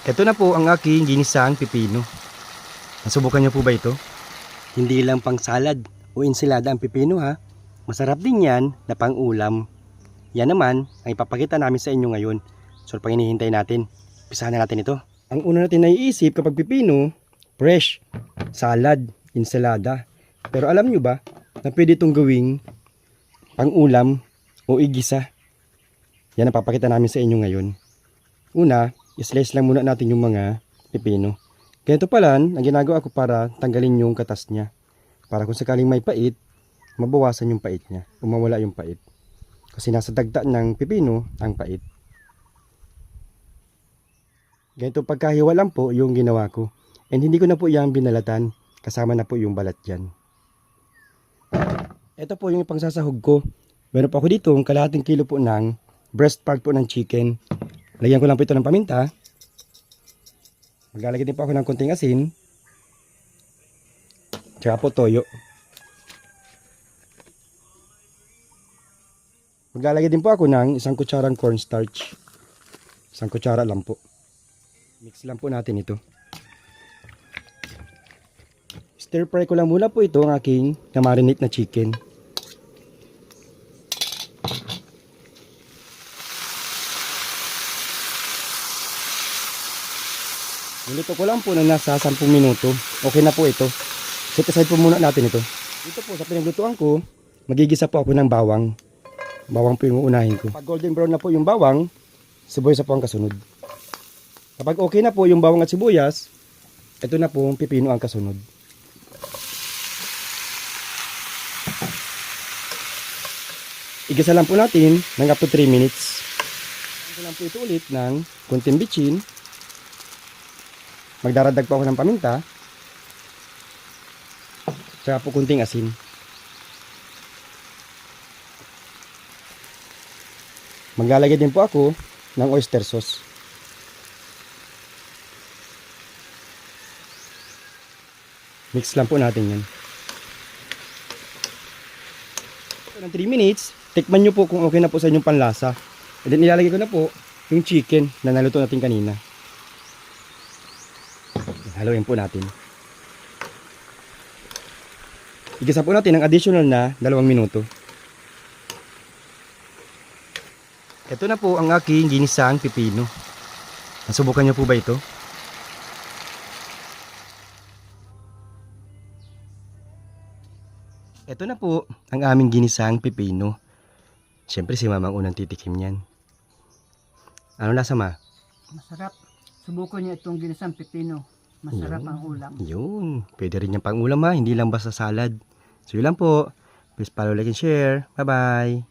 Ito na po ang aking ginisang pipino. Nasubukan niyo po ba ito? Hindi lang pang salad o ensilada ang pipino ha. Masarap din yan na pang ulam. Yan naman ang ipapakita namin sa inyo ngayon. So pang hinihintay natin, pisahan na natin ito. Ang una natin naiisip kapag pipino, fresh, salad, ensalada. Pero alam nyo ba na pwede itong gawing pang ulam o igisa? Yan ang papakita namin sa inyo ngayon. Una, islice lang muna natin yung mga pipino. Ganito pala, ang ginagawa ko para tanggalin yung katas niya. Para kung sakaling may pait, mabawasan yung pait niya. O mawala yung pait. Kasi nasa dagta ng pipino ang pait. Ganito pagkahiwa lang po yung ginawa ko. And hindi ko na po yan binalatan. Kasama na po yung balat dyan. Ito po yung pangsasahog ko. Meron pa ako dito kalahating kilo po ng breast part po ng chicken. Lagyan ko lang po ito ng paminta. Maglalagay din po ako ng konting asin. Tsaka po toyo. Maglalagay din po ako ng isang kutsarang cornstarch. Isang kutsara lang po. Mix lang po natin ito. Stir fry ko lang muna po ito ang aking namarinate na chicken. Nilito ko lang po na nasa 10 minuto. Okay na po ito. Set aside po muna natin ito. Dito po sa pinaglutuan ko, magigisa po ako ng bawang. Bawang po yung uunahin ko. Pag golden brown na po yung bawang, sibuyas na po ang kasunod. Kapag okay na po yung bawang at sibuyas, ito na po ang pipino ang kasunod. Igisa lang po natin ng up to 3 minutes. Igisa lang po ito ulit ng kunting bitchin. Magdaradag po ako ng paminta. Tsaka po kunting asin. Maglalagay din po ako ng oyster sauce. Mix lang po natin yan. Ito ng 3 minutes, tikman nyo po kung okay na po sa inyong panlasa. And then ilalagay ko na po yung chicken na naluto natin kanina. Haluin po natin. Igisa po natin ng additional na dalawang minuto. Ito na po ang aking ginisang pipino. Nasubukan niyo po ba ito? Ito na po ang aming ginisang pipino. Siyempre si mama ang unang titikim niyan. Ano lasa ma? Masarap. Subukan niyo itong ginisang pipino. Masarap Yun. ang ulam. Yun. Pwede rin yung pang ulam ha. Hindi lang basta salad. So yun lang po. Please follow, like, and share. Bye-bye.